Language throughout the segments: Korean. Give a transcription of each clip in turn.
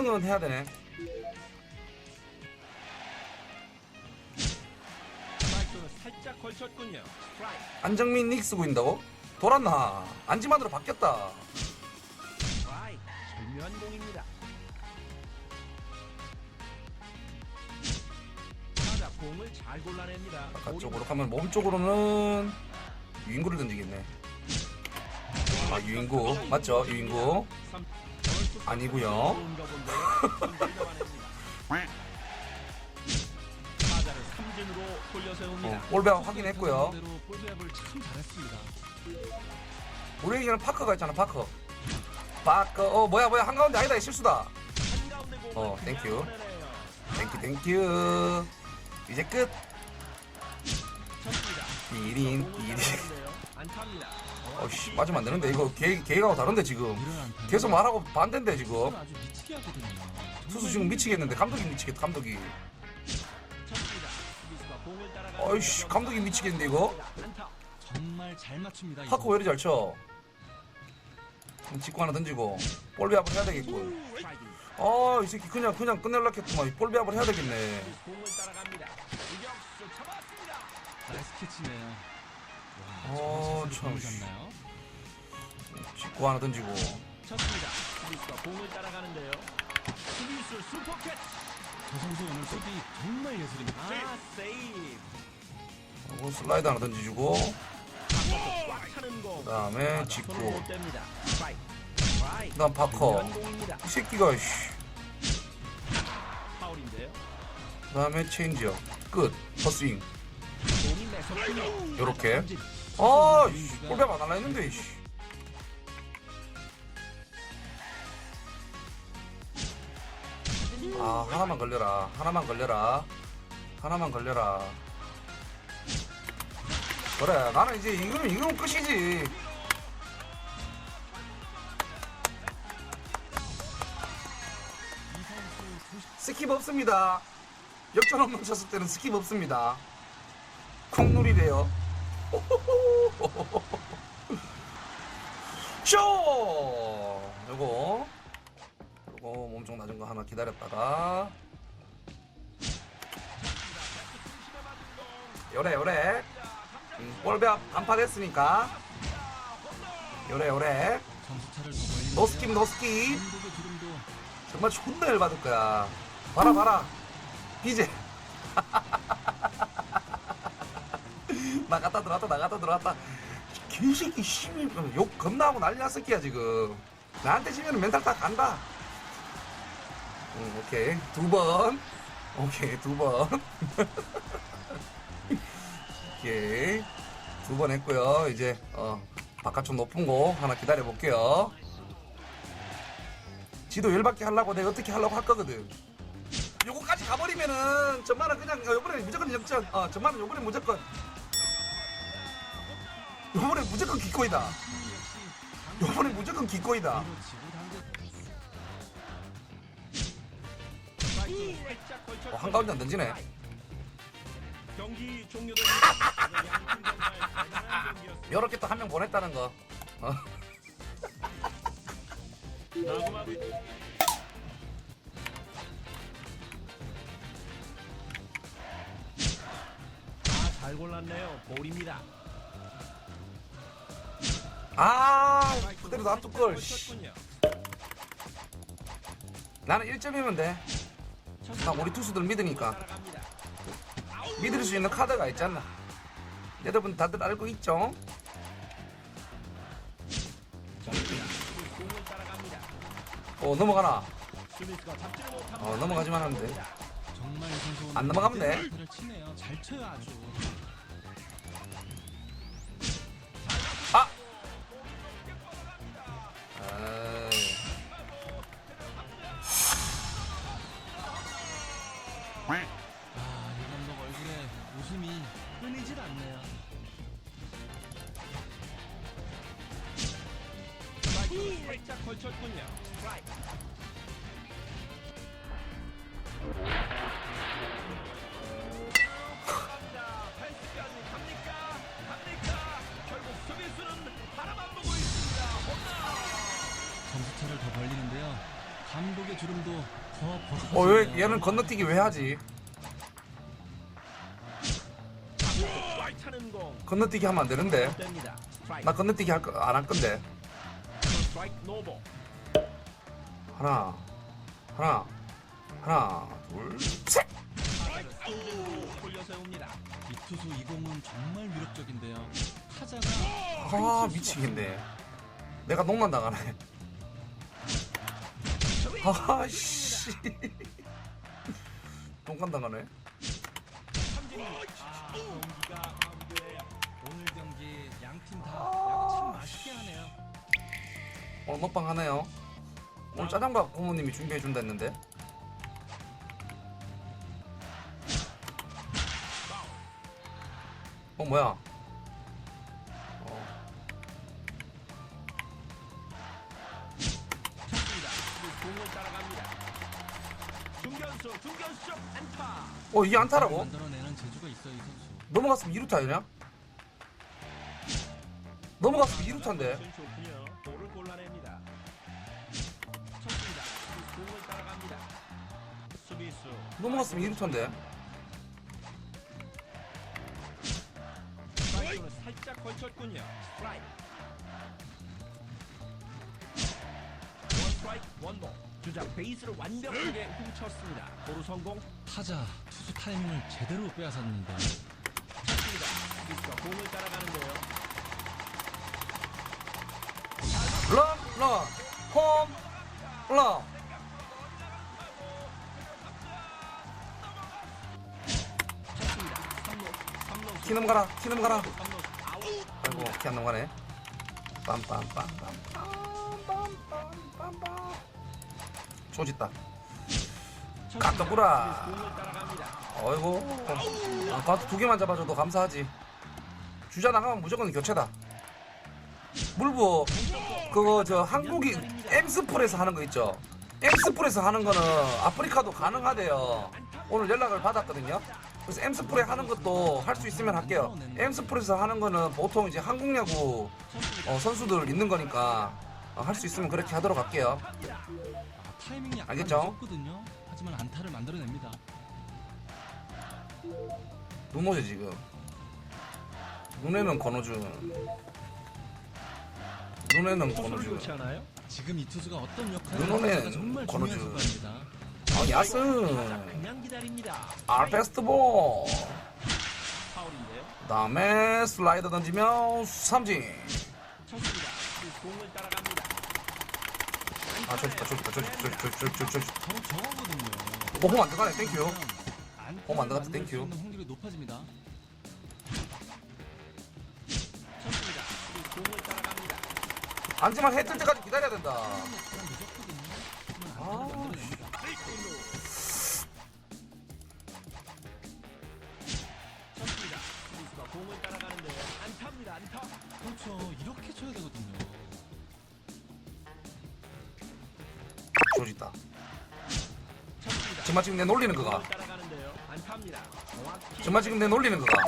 3연승은 해야 되네. 살짝 걸쳤군요. 안정민 닉스 구인다고? 돌았나? 안지만으로 바뀌었다. 절묘한 공입니다. 타자 공을 잘 골라냅니다. 바깥쪽으로 가면 몸 쪽으로는 유인구를 던지겠네. 아 유인구 맞죠? 유인구 삼- 아니고요. 돌려세웁니다. 어, 볼배합 확인했고요. 우리 얘기는 파커가 있잖아 파커. 파커 어 뭐야 뭐야 한가운데 아니다 실수다. 어, 땡큐. 땡큐 땡큐. 이제 끝. 쳤습니다. 1인 공을 1인. 어씨 맞으면 안 되는데 이거 계 계획하고 다른데 지금. 계속 말하고 반대인데 지금. 아주 미치게 하거든요. 투수 지금 미치겠는데 감독이 미치겠다 감독이. 어이씨 감독이 미치겠는데 이거. 정말 잘 맞춥니다. 파커 왜 이리 잘 쳐? 직구 하나 던지고 볼배합을 해야 되겠군. 아 이 새끼 그냥 그냥 끝낼라 했구만 볼배합을 해야 되겠네. 공을 따라갑니다. 유격수 잡았습니다. 나이스 캐치네요. 와, 어, 참. 직구 하나 던지고 쳤습니다. 수비수가 공을 따라가는데요. 수비수 슈퍼 캐치. 저 선수 오늘 수비 정말 예술입니다. 아 세이브. 그리고 슬라이드 하나 던지주고 공. 그다음에 손을 직구. 스트라이크. 그다음 파커. 이 새끼가 씨 파울인데요. 그다음에 체인지업 끝 매섭군요. 요렇게. 아 씨, 볼배합 안 할라 했는데 씨. 아 하나만 걸려라. 하나만 걸려라. 하나만 걸려라. 그래 나는 이제 이거면 이거면 끝이지. 스킵 없습니다. 역전 홈런 쳤을 때는 스킵 없습니다. 콩누리래요 쇼 요거 요거 몸좀 낮은 거 하나 기다렸다가 요래 요래 음, 볼배합 반파됐으니까 요래 요래 노스킵 주름도 정말 존나 열받을 거야. 봐라 봐라. 비제. 나갔다 들어왔다 나갔다 들어왔다. 개새끼 씨욕 겁나 하고 난리 났을게야 지금. 나한테 지면 멘탈 다 간다. 응, 오케이 두 번. 오케이 두 번. 오케이 두 번 했고요. 이제 어 바깥쪽 높은 거 하나 기다려 볼게요. 지도 열받게 하려고 내가 어떻게 하려고 할 거거든. 요거까지 가버리면은 정말은 그냥 어, 요번에 무조건 역전. 어 정말은 요번에 무조건 요번에 무조건 기꺼이다. 요번에 무조건 기꺼이다. 어, 한가운데 안 던지네. 경기 경기였습니다. 요렇게 또 한 명 보냈다는 거. 어. 나구마비 아잘 골랐네요. 볼입니다. 아 그대로 놔둘 걸. 씨. 나는 1점이면 돼. 나 우리 투수들 믿으니까. 믿을 수 있는 카드가 있잖아. 여러분 다들 알고 있죠? 어 넘어가나? 어 넘어가지만 하면 돼. 안 넘어가면 돼. 살짝 걸쳤군요. 스트라이크. 갑니다. 펜스까지 갑니까? 갑니까? 결국 수비수는 바라만 보고 있습니다. 홈런! 점수차를 더 벌리는데요. 감독의 주름도 더. 어왜 얘는 건너뛰기 왜 하지? 꽉 차는 공. 건너뛰기 하면 안 되는데. 됩니다. 스트라이크. 나 건너뛰기 할 거 안 할 건데. 하나, 하나, 하나, 둘, 셋. 타자를 삼진으로 돌려 세웁니다. 이 투수 이 공은 정말 위력적인데요. 타자가 아 미치겠네. 내가 농만 당하네. 아씨. 농간 당하네. 아, 마무리돼요. 오늘 경기 양팀 다 야구 참 맛있게 하네요. 오늘 먹방 하네요 오늘 짜장밥 부모님이 준비해준다 했는데 어 뭐야 어. 어 이게 안타라고? 넘어갔으면 2루타 아니냐? 넘어갔으면 2루타인데 넘어갔으면 2루타인데. 스트라이크는 살짝 걸쳤군요. 스트라이크. 원 스트라이크, 원 볼. 주자 베이스를 완벽하게 훔쳤습니다. 도루 성공. 타자 투수 타이밍을 제대로 빼앗았는데 쳤습니다. 수비수가 공을 따라가는데요. 런, 런, 홈, 런. 3루, 3루. 키넘 가라, 키넘 가라. 3루 아웃. 아이고 키안 넘어가네. 빰빰빰빰빰빰빰빰빰. 조짓다. 따라갑니다. 어이구. 아, 바트 두 개만 잡아줘도 감사하지. 주자 나가면 무조건 교체다. 물부 그거 저 한국이 엠스풀에서 하는 거 있죠. 엠스풀에서 하는 거는 아프리카도 가능하대요. 오늘 연락을 받았거든요. 그래서 엠스풀에 하는 것도 할 수 있으면 할게요. 엠스풀에서 하는 거는 보통 이제 한국 야구 어, 선수들 있는 거니까 어, 할 수 있으면 그렇게 하도록 할게요. 아, 타이밍이 약간 알겠죠? 늦었거든요. 하지만 안타를 만들어냅니다. 눈 오죠 지금. 눈에는 권호준. 눈에는 않아요? 지금 이 투수가 어떤 역할을 눈오네, 할지가 정말 중요한 권호준. 순간입니다. 어, 야스. 아, 알페스트 볼. 다음에 슬라이더 던지면 삼진. 아, 저기다, 저기다, 저기다, 저기다, 저기다, 저기다. 어, 홈안 들어가네, 땡큐. 홈안 들어갔다, 땡큐. 안지만 해뜰 때까지 기다려야 된다. 아, 그렇죠. 이렇게 쳐야 되거든요. 쳤습니다. 정말 지금 내 놀리는 거가. 정말 지금 내 놀리는 거가.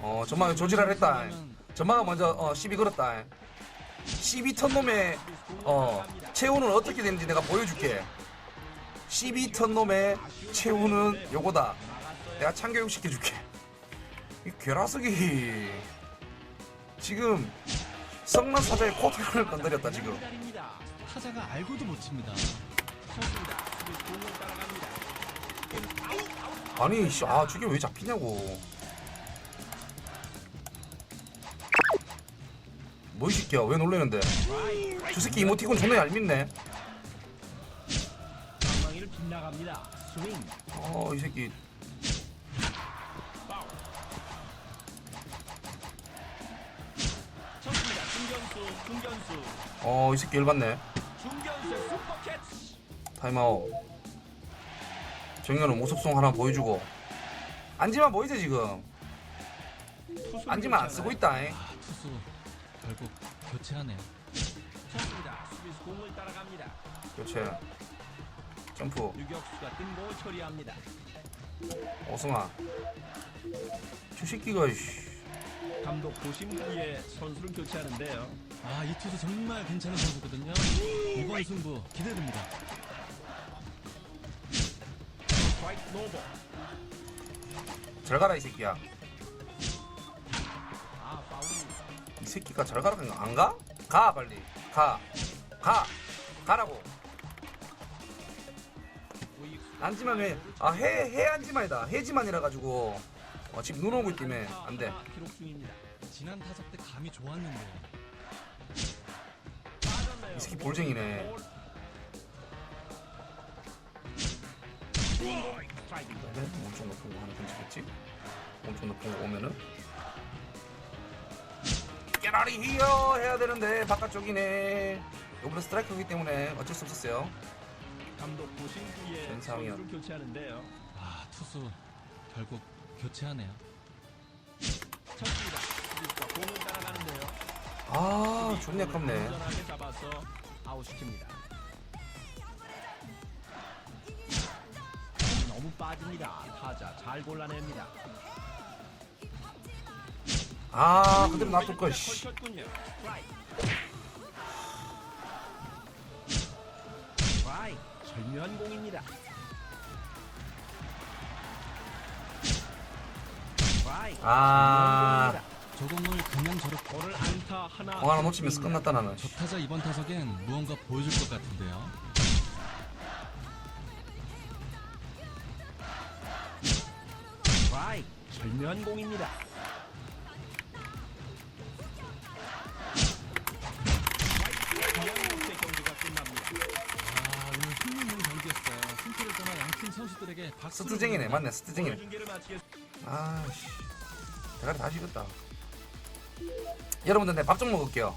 어 정말 조지랄 했다. 전마가 먼저 어, 시비 걸었다. 12턴 놈의 공을 어. 체온은 어떻게 되는지 내가 보여줄게. 12턴 놈의 체온은 요거다. 내가 참교육 시켜줄게. 이 괴라석이 지금 성난 사자의 코털을 건드렸다 지금. 타자가 알고도 못 칩니다. 아니 씨, 아 저게 왜 잡히냐고. 뭐이 새끼야 왜 놀래는데? 저 새끼 이모티콘 존나 얄밉네. 방망이를 빗나갑니다. 스윙. 어이 새끼 중견수. 어 이 새끼 열받네. 중견수 슈퍼 캐치. 타임아웃. 정현은 모습송 하나 보여주고. 안지만 보이지 지금? 투수를 안지만 안 쓰고. 있다. 잉. 아, 투수 결국 교체하네요. 쳤습니다. 수비수 공을 따라갑니다. 교체. 점프. 유격수가 뜬공 처리합니다. 오승아. 저 새끼가 씨. 감독 보심 후에 선수를 교체하는데요. 아, 이 투수 정말 괜찮은 선수거든요. 이번 승부 기대됩니다. 스트라이크. 잘 가라 이 새끼야 아. 이 새끼가 잘 가라 그냥 안 가? 가 빨리 가 가! 가라고 우익수. 안지만 왜 아 해 해안지만이다 해지만이라 가지고 어, 지금 눈 오고 있다며 안돼 하나 기록 중입니다. 지난 타석 때 감이 좋았는데. 이 새끼 볼쟁이네. 네? 엄청 높은 거 하나 던지겠지? 엄청 높은 거 오면은 깨라리 히어 해야 되는데 바깥쪽이네 요번에 스트라이크이기 때문에 어쩔 수 없었어요 감독 보신 후에 전상현. 선수를 교체하는데요. 아 투수 결국 교체하네요. 쳤습니다. 수비수가 공을 따라가는데요. 아 존나 아깝네 안전하게 잡아서 아웃시킵니다. 너무 빠집니다. 타자 잘 골라냅니다. 아 그대로 놔둘 걸 씨. 걸쳤군요. 스트라이크. 스트라이크. 절묘한 공입니다. 아. 절묘한 공입니다. 저 공을 그냥 저렇게 오늘 안타 하나. 공 하나 놓치면서 끝났다 나는 저 타자 이번 타석엔 무언가 보여줄 것 같은데요. 스트라이크. 절묘한 공입니다. 아 오늘 흥미있는 경기였어요. 승패를 떠나 양팀 선수들에게 박수를 스트쟁이네. 맞네 스트쟁이네. 아씨 대가리 다 식었다. 여러분들 내 밥 좀 먹을게요